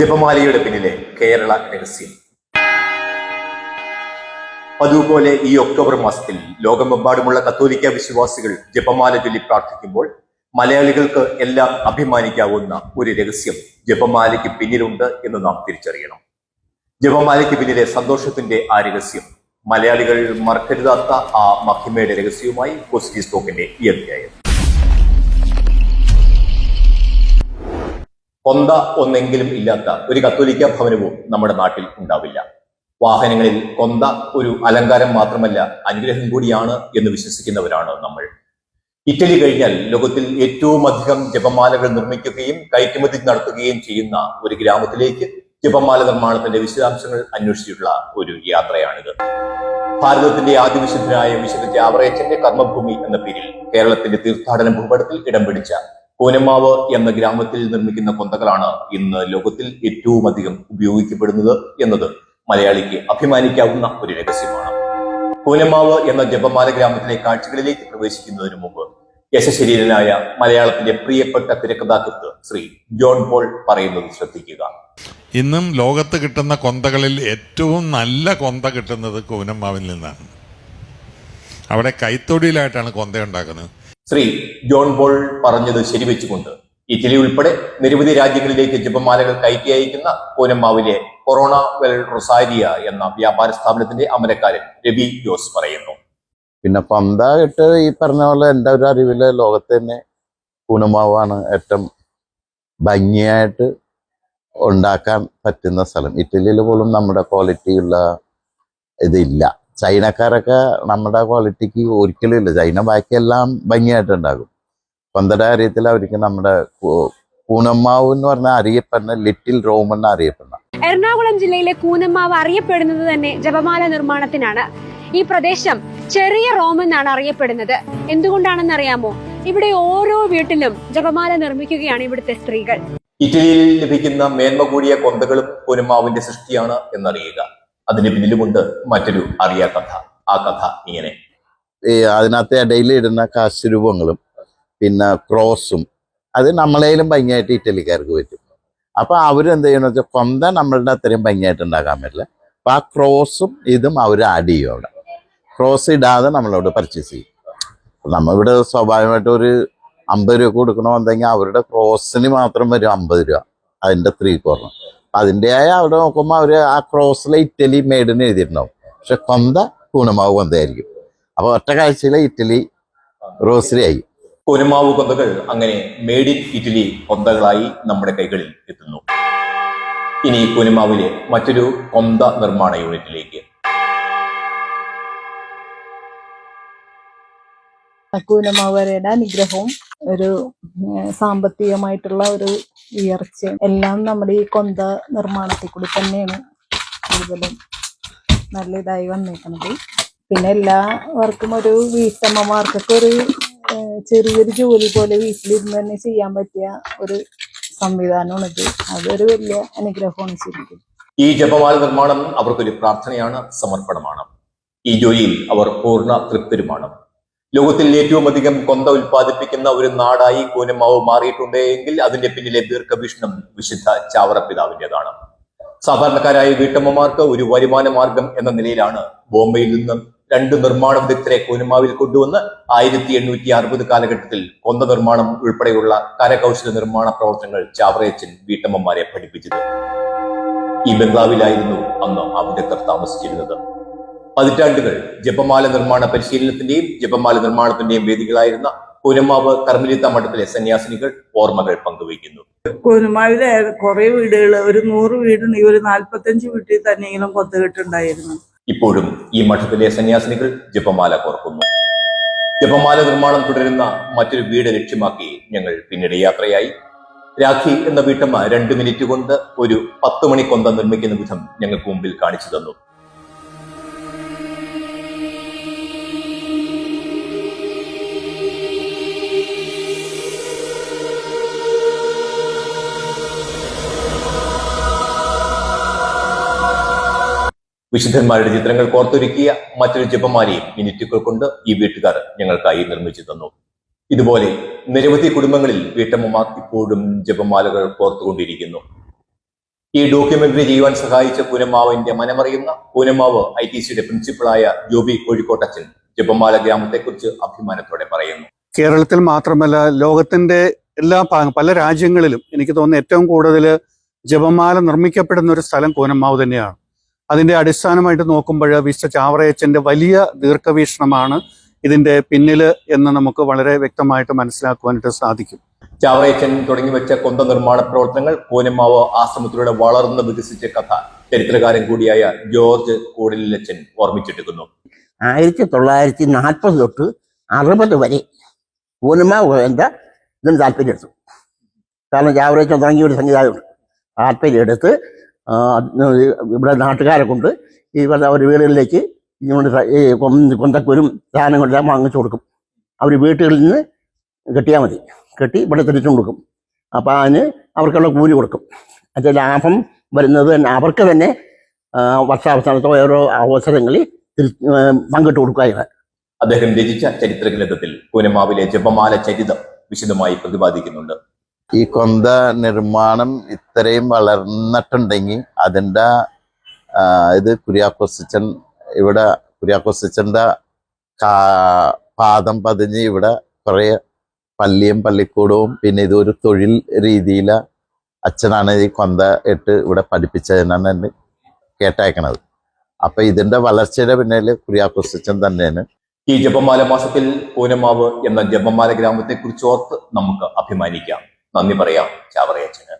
ജപമാലയുടെ പിന്നിലെ കേരള രഹസ്യം. അതുപോലെ ഈ ഒക്ടോബർ മാസത്തിൽ ലോകമെമ്പാടുമുള്ള കത്തോലിക്ക വിശ്വാസികൾ ജപമാല ചൊല്ലി പ്രാർത്ഥിക്കുമ്പോൾ മലയാളികൾക്ക് എല്ലാം അഭിമാനിക്കാവുന്ന ഒരു രഹസ്യം ജപമാലയ്ക്ക് പിന്നിലുണ്ട് എന്ന് നാം തിരിച്ചറിയണം. ജപമാലയ്ക്ക് പിന്നിലെ സന്തോഷത്തിന്റെ ആ രഹസ്യം മലയാളികൾ മറക്കരുതാത്ത ആ മഹിമയുടെ രഹസ്യവുമായി പോസിറ്റീവ് സ്റ്റോക്കിന്റെ ഈ അധ്യായം. കൊന്ത ഒന്നെങ്കിലും ഇല്ലാത്ത ഒരു കത്തോലിക്ക ഭവനവും നമ്മുടെ നാട്ടിൽ ഉണ്ടാവില്ല. വാഹനങ്ങളിൽ കൊന്ത ഒരു അലങ്കാരം മാത്രമല്ല അനുഗ്രഹം കൂടിയാണ് എന്ന് വിശ്വസിക്കുന്നവരാണ് നമ്മൾ. ഇറ്റലി കഴിഞ്ഞാൽ ലോകത്തിൽ ഏറ്റവും അധികം ജപമാലകൾ നിർമ്മിക്കുകയും കയറ്റുമതി നടത്തുകയും ചെയ്യുന്ന ഒരു ഗ്രാമത്തിലേക്ക് ജപമാല നിർമ്മാണത്തിന്റെ വിശദാംശങ്ങൾ അന്വേഷിച്ചിട്ടുള്ള ഒരു യാത്രയാണിത്. ഭാരതത്തിന്റെ ആദ്യ വിശുദ്ധനായ വിശുദ്ധ ജാവറേച്ചന്റെ കർമ്മഭൂമി എന്ന പേരിൽ കേരളത്തിന്റെ തീർത്ഥാടന ഭൂപടത്തിൽ ഇടം പിടിച്ച കൂനമാവ് എന്ന ഗ്രാമത്തിൽ നിർമ്മിക്കുന്ന കൊന്തകളാണ് ഇന്ന് ലോകത്തിൽ ഏറ്റവും അധികം ഉപയോഗിക്കപ്പെടുന്നത് എന്നത് മലയാളിക്ക് അഭിമാനിക്കാവുന്ന ഒരു രഹസ്യമാണ്. പൂനമാവ് എന്ന ജപമാല ഗ്രാമത്തിലെ കാഴ്ചകളിലേക്ക് പ്രവേശിക്കുന്നതിന് മുമ്പ് യശശരീരനായ മലയാളത്തിന്റെ പ്രിയപ്പെട്ട തിരക്കഥാകൃത്ത് ശ്രീ ജോൺ പോൾ പറയുന്നത് ശ്രദ്ധിക്കുക. ഇന്നും ലോകത്ത് കിട്ടുന്ന കൊന്തകളിൽ ഏറ്റവും നല്ല കൊന്ത കിട്ടുന്നത് കൂനമ്മാവിൽ നിന്നാണ്. അവിടെ കൈത്തൊടിയിലായിട്ടാണ് കൊന്ത ഉണ്ടാക്കുന്നത്. ശ്രീ ജോൺ പോൾ പറഞ്ഞത് ശരിവെച്ചുകൊണ്ട് ഇറ്റലി ഉൾപ്പെടെ നിരവധി രാജ്യങ്ങളിലേക്ക് ജപമാലകൾ കയറ്റി അയക്കുന്ന കോനമ്മാവിലെ കൊറോണ വെൽ റൊസാരിയ എന്ന വ്യാപാര സ്ഥാപനത്തിന്റെ അമരക്കാരൻ രവി ജോസ് പറയുന്നു. പിന്നെ പന്ത ഇട്ട് ഈ പറഞ്ഞ പോലെ എന്റെ ഒരു അറിവിൽ ലോകത്ത് തന്നെ കൂനമാവാണ് ഏറ്റവും ഭംഗിയായിട്ട് ഉണ്ടാക്കാൻ പറ്റുന്ന സ്ഥലം. ഇറ്റലിയിൽ പോലും നമ്മുടെ ക്വാളിറ്റിയുള്ള ഇതില്ല. ചൈനക്കാരൊക്കെ നമ്മുടെ ക്വാളിറ്റിക്ക് ഒരിക്കലും ഇല്ല ചൈന ബാക്കിയെല്ലാം ഭംഗിയായിട്ടുണ്ടാകും. പന്തട കാര്യത്തിൽ അവർക്ക് നമ്മുടെ കൂനമ്മാവ് എന്ന് പറഞ്ഞാൽ അറിയപ്പെടുന്ന ലിറ്റിൽ റോം എന്ന് അറിയപ്പെടുന്ന. എറണാകുളം ജില്ലയിലെ കൂനമ്മാവ് അറിയപ്പെടുന്നത് തന്നെ ജപമാല നിർമ്മാണത്തിനാണ്. ഈ പ്രദേശം ചെറിയ റോം എന്നാണ് അറിയപ്പെടുന്നത്. എന്തുകൊണ്ടാണെന്ന് അറിയാമോ ഇവിടെ ഓരോ വീട്ടിലും ജപമാല നിർമ്മിക്കുകയാണ് ഇവിടുത്തെ സ്ത്രീകൾ. ഇറ്റലിയിൽ ലഭിക്കുന്ന മേന്മ കൂടിയ കൊന്തകളും കൂനമ്മാവിന്റെ സൃഷ്ടിയാണ് എന്നറിയുക. അതിന് പിന്നിലുമുണ്ട് മറ്റൊരു അറിയ കഥ. ആ കഥ ഇങ്ങനെ. അതിനകത്ത് ഇടയിൽ ഇടുന്ന കാശുരൂപങ്ങളും പിന്നെ ക്രോസും അത് നമ്മളേലും ഭംഗിയായിട്ട് ഇറ്റലിക്കാർക്ക് പറ്റും. അപ്പൊ അവരെന്ത് വെച്ചാൽ കൊന്ത നമ്മളുടെ അത്രയും ഭംഗിയായിട്ട് ഉണ്ടാക്കാൻ പറ്റില്ല. അപ്പൊ ആ ക്രോസും ഇതും അവർ ആഡ് ചെയ്യും അവിടെ. ക്രോസ് ഇടാതെ നമ്മളോട് പർച്ചേസ് ചെയ്യും. നമ്മ നമ്മളിവിടെ സ്വാഭാവികമായിട്ട് ഒരു അമ്പത് രൂപ കൊടുക്കണമെന്നുണ്ടെങ്കിൽ അവരുടെ ക്രോസിന് മാത്രം വരും അമ്പത് രൂപ. അതിന്റെ ത്രീ കോർണർ അതിന്റെതായ അവിടെ നോക്കുമ്പോൾ അവർ ആ ക്രോസിലെ ഇറ്റലി മെയ്ഡിന് എഴുതിയിട്ടുണ്ടാവും. പക്ഷെ കൊന്ത കൂണമാവ് കൊന്തയായിരിക്കും. അപ്പോൾ ഒറ്റ കാഴ്ചയിലെ ഇറ്റലി റോസറി ആയി. കൂനമാവ് കൊന്തകൾ അങ്ങനെ മെയ്ഡ് ഇൻ ഇറ്റലി കൊന്തകളായി നമ്മുടെ കൈകളിൽ എത്തുന്നു. ഇനി കൂനമാവിലെ മറ്റൊരു കൊന്ത നിർമ്മാണ യൂണിറ്റിലേക്ക്. കൂനമാവരയുടെ അനുഗ്രഹവും ഒരു സാമ്പത്തികമായിട്ടുള്ള ഒരു ഉയർച്ചയും എല്ലാം നമ്മുടെ ഈ കൊന്ത നിർമ്മാണത്തിൽ കൂടി തന്നെയാണ് കൂടുതലും നല്ല ഇതായി വന്നേക്കുന്നത് പിന്നെ എല്ലാവർക്കും ഒരു വീട്ടമ്മമാർക്കൊക്കെ ഒരു ചെറിയൊരു ജോലി പോലെ വീട്ടിലിരുന്ന് തന്നെ ചെയ്യാൻ പറ്റിയ ഒരു സംവിധാനമാണിത് അതൊരു വലിയ അനുഗ്രഹമാണ് ശരിക്കും. ഈ ജപമാല നിർമ്മാണം അവർക്കൊരു പ്രാർത്ഥനയാണ് സമർപ്പണമാണ്. ഈ ജോലിയിൽ അവർ പൂർണ തൃപ്തരുമാണ്. ലോകത്തിൽ ഏറ്റവും അധികം കൊന്ത ഉൽപ്പാദിപ്പിക്കുന്ന ഒരു നാടായി കൂനമാവ് മാറിയിട്ടുണ്ട്. എങ്കിൽ അതിന്റെ പിന്നിലെ ദീർഘവീക്ഷണം വിശുദ്ധ ചാവറ പിതാവിന്റെതാണ് സാധാരണക്കാരായ വീട്ടമ്മമാർക്ക് ഒരു വരുമാന മാർഗം എന്ന നിലയിലാണ് ബോംബെയിൽ നിന്ന് രണ്ട് നിർമ്മാണ വിദഗ്ധരെ കൂനമാവിൽ കൊണ്ടുവന്ന് ആയിരത്തി എണ്ണൂറ്റി അറുപത് കാലഘട്ടത്തിൽ കൊന്ത നിർമ്മാണം ഉൾപ്പെടെയുള്ള കരകൗശല നിർമ്മാണ പ്രവർത്തനങ്ങൾ ചാവറയച്ചൻ വീട്ടമ്മമാരെ പഠിപ്പിച്ചത്. ഈ ബംഗ്ലാവിലായിരുന്നു അന്ന് ആ വിദഗ്ധർ താമസിച്ചിരുന്നത്. പതിറ്റാണ്ടുകൾ ജപമാല നിർമ്മാണ പരിശീലനത്തിന്റെയും ജപമാല നിർമ്മാണത്തിന്റെയും വേദികളായിരുന്ന കൂനമാവ് കർമ്മിലിത്ത മഠത്തിലെ സന്യാസിനികൾ ഓർമ്മകൾ പങ്കുവയ്ക്കുന്നു. കൂനമാവിലെ കുറെ വീടുകൾ ഒരു നൂറ് വീടുണ്ടെങ്കിൽ ഒരു നാല്പത്തഞ്ച് വീട്ടിൽ തന്നെയെങ്കിലും കൊത്തുകെട്ടുണ്ടായിരുന്നു ഇപ്പോഴും ഈ മഠത്തിലെ സന്യാസിനികൾ ജപമാല കോർക്കുന്നു. ജപമാല നിർമ്മാണം തുടരുന്ന മറ്റൊരു വീട് ലക്ഷ്യമാക്കി ഞങ്ങൾ പിന്നീട് യാത്രയായി. രാഖി എന്ന വീട്ടമ്മ രണ്ട് മിനിറ്റ് കൊണ്ട് ഒരു പത്ത് മണി കൊന്ത നിർമ്മിക്കുന്ന വിധം ഞങ്ങൾക്ക് മുമ്പിൽ കാണിച്ചു തന്നു. വിശുദ്ധന്മാരുടെ ചിത്രങ്ങൾ കോർത്തൊരുക്കിയ മറ്റൊരു ജപമാലയും മിനിറ്റുകൾ കൊണ്ട് ഈ വീട്ടുകാർ ഞങ്ങൾക്കായി നിർമ്മിച്ചു തന്നു. ഇതുപോലെ നിരവധി കുടുംബങ്ങളിൽ വീട്ടമ്മമാർ ഇപ്പോഴും ജപമാലകൾ കോർത്തുകൊണ്ടിരിക്കുന്നു. ഈ ഡോക്യുമെന്ററി ചെയ്യുവാൻ സഹായിച്ച പൂനമാവിന്റെ മനമറിയുന്ന പൂനമാവ് ഐ ടി സിയുടെ പ്രിൻസിപ്പളായ ജോബി കോഴിക്കോട്ടച്ചൻ ജപമാല ഗ്രാമത്തെക്കുറിച്ച് അഭിമാനത്തോടെ പറയുന്നു. കേരളത്തിൽ മാത്രമല്ല ലോകത്തിന്റെ എല്ലാ പല രാജ്യങ്ങളിലും എനിക്ക് തോന്നുന്നു ഏറ്റവും കൂടുതൽ ജപമാല നിർമ്മിക്കപ്പെടുന്ന ഒരു സ്ഥലം കൂനമാവ് തന്നെയാണ്. അതിന്റെ അടിസ്ഥാനമായിട്ട് നോക്കുമ്പോൾ വിശ്വ ചാവറയച്ചന്റെ വലിയ ദീർഘവീക്ഷണമാണ് ഇതിന്റെ പിന്നിൽ എന്ന് നമുക്ക് വളരെ വ്യക്തമായിട്ട് മനസ്സിലാക്കുവാനായിട്ട് സാധിക്കും. ചാവറയച്ചൻ തുടങ്ങി വെച്ച കൊന്ത നിർമ്മാണ പ്രവർത്തനങ്ങൾ കോനമാവ് ആശ്രമത്തിലൂടെ വളർന്ന് വികസിച്ച കഥ ചരിത്രകാരൻ കൂടിയായ ജോർജ് കൂടലച്ചൻ ഓർമ്മിച്ചെടുക്കുന്നു ആയിരത്തി തൊള്ളായിരത്തി നാൽപ്പത് തൊട്ട് അറുപത് വരെ കോനമാവ് എന്താ ഇതിന് താല്പര്യം എടുത്തു കാരണം ചാവറയച്ചൻ തുടങ്ങിയ ഒരു സംഗീതമുണ്ട് താല്പര്യം എടുത്ത് ഇവിടെ നാട്ടുകാരെ കൊണ്ട് ഈ അവരുടെ വീടുകളിലേക്ക് ഇങ്ങോട്ട് കൊന്തക്കൂരും സാധനങ്ങളെല്ലാം വാങ്ങിച്ചു കൊടുക്കും. അവർ വീട്ടുകളിൽ നിന്ന് കെട്ടിയാൽ മതി. കെട്ടി ഇവിടെ തിരിച്ചു കൊടുക്കും. അപ്പോൾ അതിന് അവർക്കുള്ള കൂലി കൊടുക്കും. അതിന്റെ ലാഭം വരുന്നത് തന്നെ അവർക്ക് തന്നെ വർഷാവസാനത്തോ ഓരോ അവസരങ്ങളിൽ പങ്കിട്ട് കൊടുക്കുക അദ്ദേഹം രചിച്ച ചരിത്ര ഗ്രന്ഥത്തിൽ പൂനമാവിലെ ജപമാല ചരിതം വിശദമായി പ്രതിപാദിക്കുന്നുണ്ട്. ഈ കൊന്ത നിർമ്മാണം ഇത്രയും വളർന്നിട്ടുണ്ടെങ്കിൽ അതിന്റെ ഇത് കുര്യാക്കോസിച്ചൻ ഇവിടെ കുര്യാക്കോസിച്ചന്റെ കാ പാദം പതിഞ്ഞ് ഇവിടെ കുറേ പള്ളിയും പള്ളിക്കൂടവും പിന്നെ ഇതൊരു തൊഴിൽ രീതിയിൽ അച്ഛനാണ് ഈ കൊന്ത ഇട്ട് ഇവിടെ പഠിപ്പിച്ചതെന്നാണ് എന്നെ കേട്ടേക്കണത് അപ്പം ഇതിന്റെ വളർച്ചയുടെ പിന്നിൽ കുര്യാക്കോസിച്ചൻ തന്നെയാണ്. ഈ ജപമാല മാസത്തിൽ പൂനമാവ് എന്ന ജപമാല ഗ്രാമത്തെ കുറിച്ച് ഓർത്ത് നമുക്ക് അഭിമാനിക്കാം. നന്ദി പറയാം. ചാവറയച്ചന്.